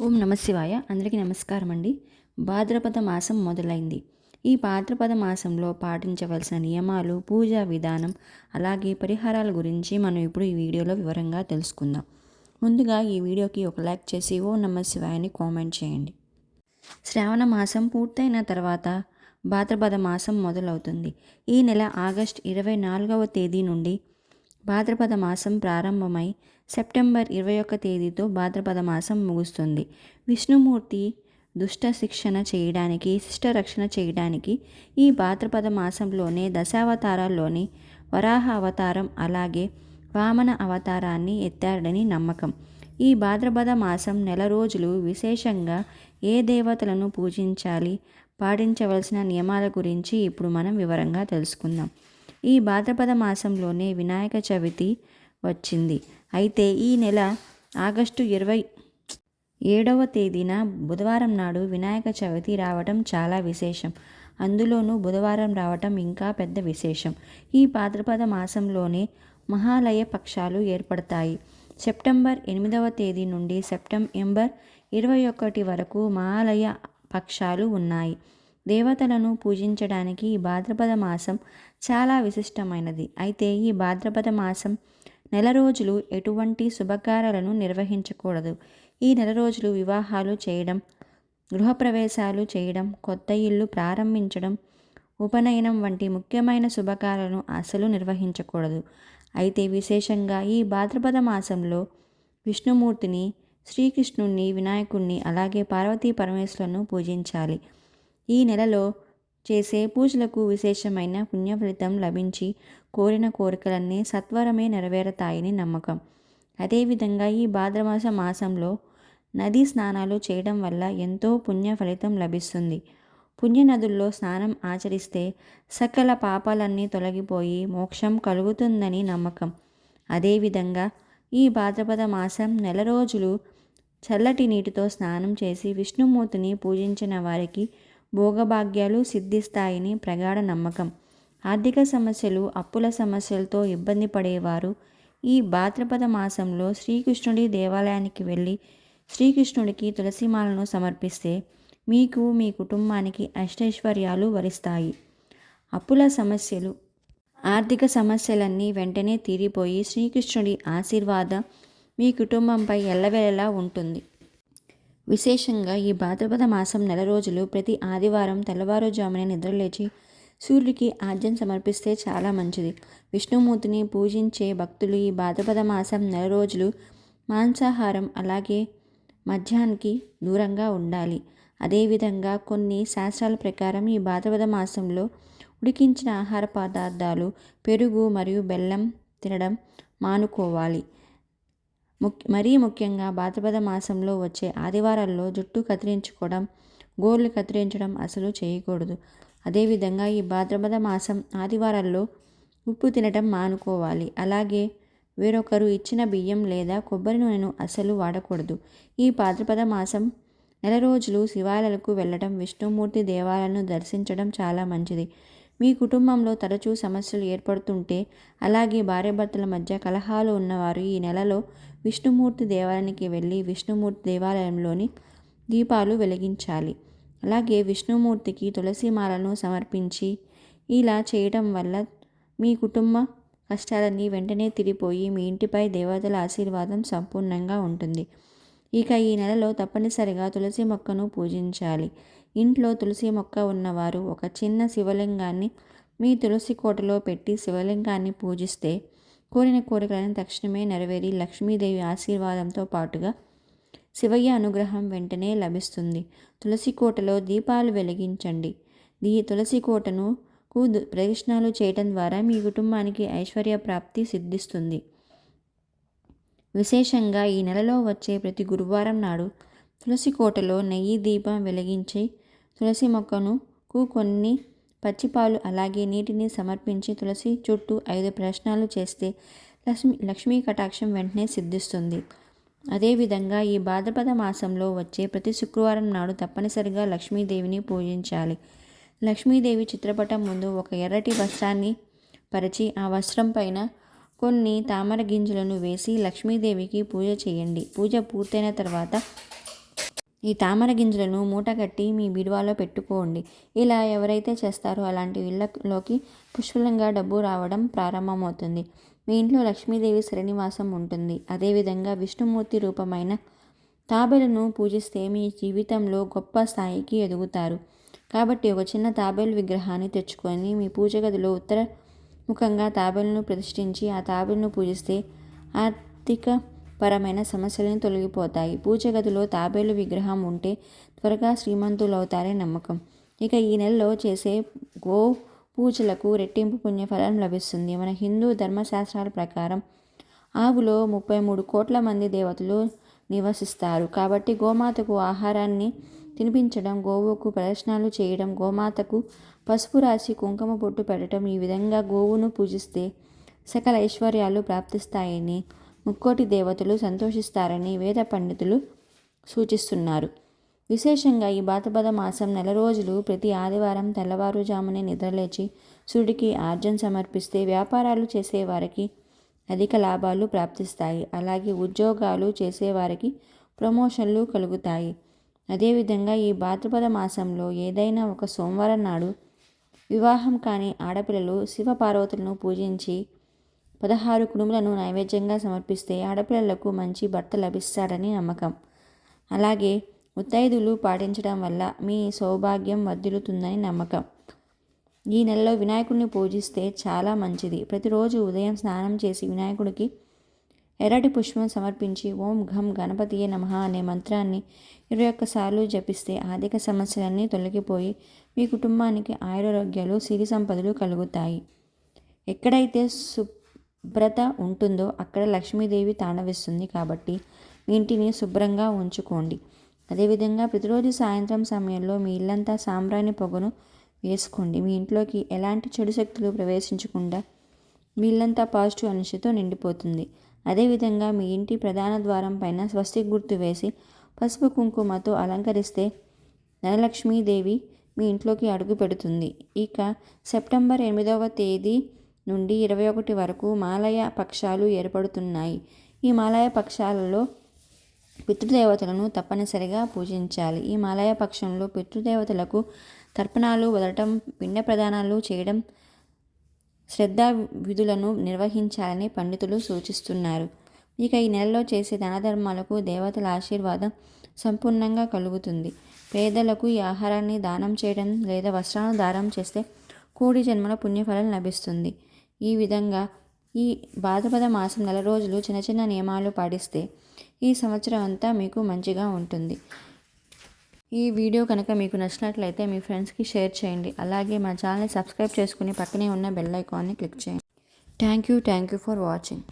ఓం నమశివాయ అందరికీ నమస్కారం అండి భాద్రపద మాసం మొదలైంది. ఈ భాద్రపద మాసంలో పాటించవలసిన నియమాలు పూజా విధానం అలాగే పరిహారాల గురించి మనం ఇప్పుడు ఈ వీడియోలో వివరంగా తెలుసుకుందాం. ముందుగా ఈ వీడియోకి ఒక లైక్ చేసి ఓం నమశివాయని కామెంట్ చేయండి. శ్రావణ మాసం పూర్తయిన తర్వాత భాద్రపద మాసం మొదలవుతుంది. ఈ నెల ఆగస్ట్ ఇరవై నాలుగవ తేదీ నుండి భాద్రపద మాసం ప్రారంభమై సెప్టెంబర్ ఇరవై ఒక్క తేదీతో భాద్రపద మాసం ముగుస్తుంది. విష్ణుమూర్తి దుష్ట శిక్షణ చేయడానికి శిష్ట రక్షణ చేయడానికి ఈ భాద్రపద మాసంలోనే దశావతారాల్లోని వరాహ అవతారం అలాగే వామన అవతారాన్ని ఎత్తారని నమ్మకం. ఈ భాద్రపద మాసం నెల రోజులు విశేషంగా ఏ దేవతలను పూజించాలి పాటించవలసిన నియమాల గురించి ఇప్పుడు మనం వివరంగా తెలుసుకుందాం. ఈ భాద్రపద మాసంలోనే వినాయక చవితి వచ్చింది. అయితే ఈ నెల ఆగస్టు ఇరవై ఏడవ తేదీన బుధవారం నాడు వినాయక చవితి రావటం చాలా విశేషం. అందులోనూ బుధవారం రావటం ఇంకా పెద్ద విశేషం. ఈ భాద్రపద మాసంలోనే మహాలయ పక్షాలు ఏర్పడతాయి. సెప్టెంబర్ ఎనిమిదవ తేదీ నుండి సెప్టెంబర్ ఇరవై ఒకటి వరకు మహాలయ పక్షాలు ఉన్నాయి. దేవతలను పూజించడానికి ఈ భాద్రపద మాసం చాలా విశిష్టమైనది. అయితే ఈ భాద్రపద మాసం నెల రోజులు ఎటువంటి శుభకార్యాలను నిర్వహించకూడదు. ఈ నెల రోజులు వివాహాలు చేయడం గృహప్రవేశాలు చేయడం కొత్త ఇల్లు ప్రారంభించడం ఉపనయనం వంటి ముఖ్యమైన శుభకార్యాలను అసలు నిర్వహించకూడదు. అయితే విశేషంగా ఈ భాద్రపద మాసంలో విష్ణుమూర్తిని శ్రీకృష్ణుణ్ణి వినాయకుణ్ణి అలాగే పార్వతీ పరమేశ్వరులను పూజించాలి. ఈ నెలలో చేసే పూజలకు విశేషమైన పుణ్య ఫలితం లభించి కోరిన కోరికలన్నీ సత్వరమే నెరవేరతాయని నమ్మకం. అదేవిధంగా ఈ భాద్రమాస మాసంలో నదీ స్నానాలు చేయడం వల్ల ఎంతో పుణ్య ఫలితం లభిస్తుంది. పుణ్య నదుల్లో స్నానం ఆచరిస్తే సకల పాపాలన్నీ తొలగిపోయి మోక్షం కలుగుతుందని నమ్మకం. అదేవిధంగా ఈ భాద్రపద మాసం నెల రోజులు చల్లటి నీటితో స్నానం చేసి విష్ణుమూర్తిని పూజించిన వారికి భోగభాగ్యాలు సిద్ధిస్తాయని ప్రగాఢ నమ్మకం. ఆర్థిక సమస్యలు అప్పుల సమస్యలతో ఇబ్బంది పడేవారు. ఈ భాద్రపద మాసంలో శ్రీకృష్ణుడి దేవాలయానికి వెళ్ళి శ్రీకృష్ణుడికి తులసిమాలను సమర్పిస్తే మీకు మీ కుటుంబానికి అష్టైశ్వర్యాలు వరిస్తాయి. అప్పుల సమస్యలు ఆర్థిక సమస్యలన్నీ వెంటనే తీరిపోయి శ్రీకృష్ణుడి ఆశీర్వాదం మీ కుటుంబంపై ఎల్లవేళలా ఉంటుంది. విశేషంగా ఈ భాద్రపద మాసం నెల రోజులు ప్రతి ఆదివారం తెల్లవారుజామునే నిద్రలేచి సూర్యుడికి ఆజ్యం సమర్పిస్తే చాలా మంచిది. విష్ణుమూర్తిని పూజించే భక్తులు ఈ భాద్రపద మాసం నెల రోజులు మాంసాహారం అలాగే మద్యానికి దూరంగా ఉండాలి. అదేవిధంగా కొన్ని శాస్త్రాల ప్రకారం ఈ భాద్రపద మాసంలో ఉడికించిన ఆహార పదార్థాలు పెరుగు మరియు బెల్లం తినడం మానుకోవాలి. ముక్ మరీ ముఖ్యంగా భాద్రపద మాసంలో వచ్చే ఆదివారాల్లో జుట్టు కత్తిరించుకోవడం గోర్లు కత్తిరించడం అసలు చేయకూడదు. అదేవిధంగా ఈ భాద్రపద మాసం ఆదివారాల్లో ఉప్పు తినటం మానుకోవాలి. అలాగే వేరొకరు ఇచ్చిన బియ్యం లేదా కొబ్బరి నూనెను అసలు వాడకూడదు. ఈ భాద్రపద మాసం నెల రోజులు శివాలయాలకు వెళ్ళడం విష్ణుమూర్తి దేవాలయాలను దర్శించడం చాలా మంచిది. మీ కుటుంబంలో తరచూ సమస్యలు ఏర్పడుతుంటే అలాగే భార్యాభర్తల మధ్య కలహాలు ఉన్నవారు ఈ నెలలో విష్ణుమూర్తి దేవాలయానికి వెళ్ళి విష్ణుమూర్తి దేవాలయంలోని దీపాలు వెలిగించాలి. అలాగే విష్ణుమూర్తికి తులసి మాలను సమర్పించి ఇలా చేయటం వల్ల మీ కుటుంబ కష్టాలన్నీ వెంటనే తిరిగిపోయి మీ ఇంటిపై దేవతల ఆశీర్వాదం సంపూర్ణంగా ఉంటుంది. ఇక ఈ నెలలో తప్పనిసరిగా తులసి మొక్కను పూజించాలి. ఇంట్లో తులసి మొక్క ఉన్నవారు ఒక చిన్న శివలింగాన్ని మీ తులసి కోటలో పెట్టి శివలింగాన్ని పూజిస్తే కోరిన కోరికలను తక్షణమే నెరవేరి లక్ష్మీదేవి ఆశీర్వాదంతో పాటుగా శివయ్య అనుగ్రహం వెంటనే లభిస్తుంది. తులసి కోటలో దీపాలు వెలిగించండి. దీ తులసి కోటను ప్రదక్షిణాలు చేయటం ద్వారా మీ కుటుంబానికి ఐశ్వర్య ప్రాప్తి సిద్ధిస్తుంది. విశేషంగా ఈ నెలలో వచ్చే ప్రతి గురువారం నాడు తులసి కోటలో నెయ్యి దీపం వెలిగించి తులసి మొక్కను కొన్ని పచ్చిపాలు అలాగే నీటిని సమర్పించి తులసి చుట్టూ ఐదు ప్రశ్నలు చేస్తే లక్ష్మి లక్ష్మీ కటాక్షం వెంటనే సిద్ధిస్తుంది. అదేవిధంగా ఈ భాద్రపద మాసంలో వచ్చే ప్రతి శుక్రవారం నాడు తప్పనిసరిగా లక్ష్మీదేవిని పూజించాలి. లక్ష్మీదేవి చిత్రపటం ముందు ఒక ఎర్రటి వస్త్రాన్ని పరిచి ఆ వస్త్రం పైన కొన్ని తామర గింజలను వేసి లక్ష్మీదేవికి పూజ చేయండి. పూజ పూర్తయిన తర్వాత ఈ తామర గింజలను మూట కట్టి మీ బీరువాలో పెట్టుకోండి. ఇలా ఎవరైతే చేస్తారో అలాంటి ఇళ్ళలోకి పుష్కలంగా డబ్బు రావడం ప్రారంభమవుతుంది. మీ ఇంట్లో లక్ష్మీదేవి శ్రీనివాసం ఉంటుంది. అదేవిధంగా విష్ణుమూర్తి రూపమైన తాబేలును పూజిస్తే మీ జీవితంలో గొప్ప స్థాయికి ఎదుగుతారు. కాబట్టి ఒక చిన్న తాబేలు విగ్రహాన్ని తెచ్చుకొని మీ పూజ గదిలో ఉత్తర ముఖంగా తాబేలును ప్రతిష్ఠించి ఆ తాబేలును పూజిస్తే ఆర్థిక పరమైన సమస్యలను తొలగిపోతాయి. పూజ గదిలో తాబేలు విగ్రహం ఉంటే త్వరగా శ్రీమంతులవుతారని నమ్మకం. ఇక ఈ నెలలో చేసే గో పూజలకు రెట్టింపు పుణ్యఫలం లభిస్తుంది. మన హిందూ ధర్మశాస్త్రాల ప్రకారం ఆవులో ముప్పై మూడు కోట్ల మంది దేవతలు నివసిస్తారు. కాబట్టి గోమాతకు ఆహారాన్ని తినిపించడం గోవుకు ప్రదర్శనలు చేయడం గోమాతకు పసుపు రాసి కుంకుమ బొట్టు పెట్టడం ఈ విధంగా గోవును పూజిస్తే సకల ఐశ్వర్యాలు ప్రాప్తిస్తాయని ముక్కోటి దేవతలు సంతోషిస్తారని వేద పండితులు సూచిస్తున్నారు. విశేషంగా ఈ బాతపద మాసం నెల రోజులు ప్రతి ఆదివారం తెల్లవారుజామునే నిద్రలేచి సూర్యుడికి ఆర్జన సమర్పిస్తే వ్యాపారాలు చేసేవారికి అధిక లాభాలు ప్రాప్తిస్తాయి. అలాగే ఉద్యోగాలు చేసేవారికి ప్రమోషన్లు కలుగుతాయి. అదేవిధంగా ఈ భాద్రపద మాసంలో ఏదైనా ఒక సోమవారం నాడు వివాహం కాని ఆడపిల్లలు శివపార్వతులను పూజించి పదహారు కుడుములను నైవేద్యంగా సమర్పిస్తే ఆడపిల్లలకు మంచి భర్త లభిస్తాడని నమ్మకం. అలాగే ముత్తైదులు పాటించడం వల్ల మీ సౌభాగ్యం వర్ధిల్లుతుందని నమ్మకం. ఈ నెలలో వినాయకుడిని పూజిస్తే చాలా మంచిది. ప్రతిరోజు ఉదయం స్నానం చేసి వినాయకుడికి ఎర్రటి పుష్పం సమర్పించి ఓం ఘం గణపతియే నమ అనే మంత్రాన్ని ఇరవై ఒక్కసార్లు జపిస్తే ఆర్థిక సమస్యలన్నీ తొలగిపోయి మీ కుటుంబానికి ఆయురారోగ్యాలు సిరి సంపదలు కలుగుతాయి. ఎక్కడైతే సు శుభ్రత ఉంటుందో అక్కడ లక్ష్మీదేవి తాండవిస్తుంది కాబట్టి మీ ఇంటిని శుభ్రంగా ఉంచుకోండి. అదేవిధంగా ప్రతిరోజు సాయంత్రం సమయంలో మీ ఇల్లంతా సాంబ్రాణి పొగను వేసుకోండి. మీ ఇంట్లోకి ఎలాంటి చెడు శక్తులు ప్రవేశించకుండా మీ ఇల్లంతా పాజిటివ్ అనుషతో నిండిపోతుంది. అదేవిధంగా మీ ఇంటి ప్రధాన ద్వారం పైన స్వస్తిక్ గుర్తు వేసి పసుపు కుంకుమతో అలంకరిస్తే ధనలక్ష్మీదేవి మీ ఇంట్లోకి అడుగు పెడుతుంది. ఇక సెప్టెంబర్ ఎనిమిదవ తేదీ నుండి ఇరవై ఒకటి వరకు మాలయ పక్షాలు ఏర్పడుతున్నాయి. ఈ మాలయ పక్షాలలో పితృదేవతలను తప్పనిసరిగా పూజించాలి. ఈ మాలయ పక్షంలో పితృదేవతలకు తర్పణాలు వదలటం పిండ ప్రదానాలు చేయడం శ్రద్ధా విధులను నిర్వహించాలని పండితులు సూచిస్తున్నారు. ఇక ఈ నెలలో చేసే దానధర్మాలకు దేవతల ఆశీర్వాదం సంపూర్ణంగా కలుగుతుంది. పేదలకు ఈ ఆహారాన్ని దానం చేయడం లేదా వస్త్రాలను దానం చేస్తే కూడి జన్మల పుణ్యఫలం లభిస్తుంది. ఈ విధంగా ఈ భాద్రపద మాసం నెల రోజులు చిన్న చిన్న నియమాలు పాటిస్తే ఈ సంవత్సరం అంతా మీకు మంచిగా ఉంటుంది. ఈ వీడియో కనుక మీకు నచ్చినట్లయితే మీ ఫ్రెండ్స్కి షేర్ చేయండి. అలాగే మా ఛానల్ని సబ్స్క్రైబ్ చేసుకుని పక్కనే ఉన్న బెల్ ఐకాన్ని క్లిక్ చేయండి. Thank you thank you for watching.